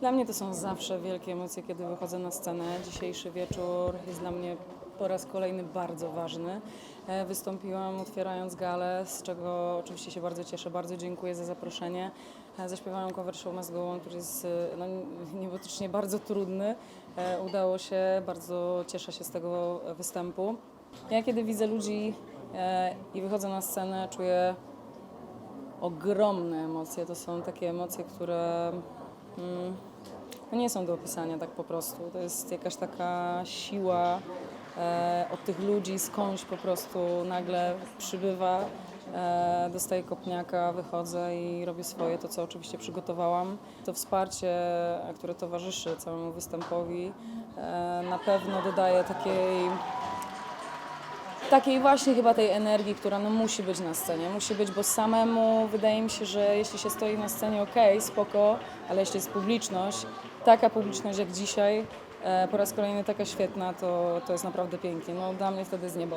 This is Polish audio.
Dla mnie to są zawsze wielkie emocje, kiedy wychodzę na scenę. Dzisiejszy wieczór jest dla mnie po raz kolejny bardzo ważny. E, Wystąpiłam otwierając galę, z czego oczywiście się bardzo cieszę. Bardzo dziękuję za zaproszenie. E, Zaśpiewałam cover show Must Go On, który jest e, no, niebotycznie bardzo trudny. Udało się, bardzo cieszę się z tego występu. Ja kiedy widzę ludzi i wychodzę na scenę, czuję ogromne emocje. To są takie emocje, które nie są do opisania tak po prostu. To jest jakaś taka siła e, od tych ludzi skądś po prostu nagle przybywa. E, dostaję kopniaka, wychodzę i robię swoje, to co oczywiście przygotowałam. To wsparcie, które towarzyszy całemu występowi, e, na pewno dodaje takiej takiej właśnie chyba tej energii, która no musi być na scenie. Musi być, bo samemu wydaje mi się, że jeśli się stoi na scenie, okej, spoko, ale jeśli jest publiczność, taka publiczność jak dzisiaj, e, po raz kolejny taka świetna, to, to jest naprawdę pięknie. No dla mnie wtedy jest niebo.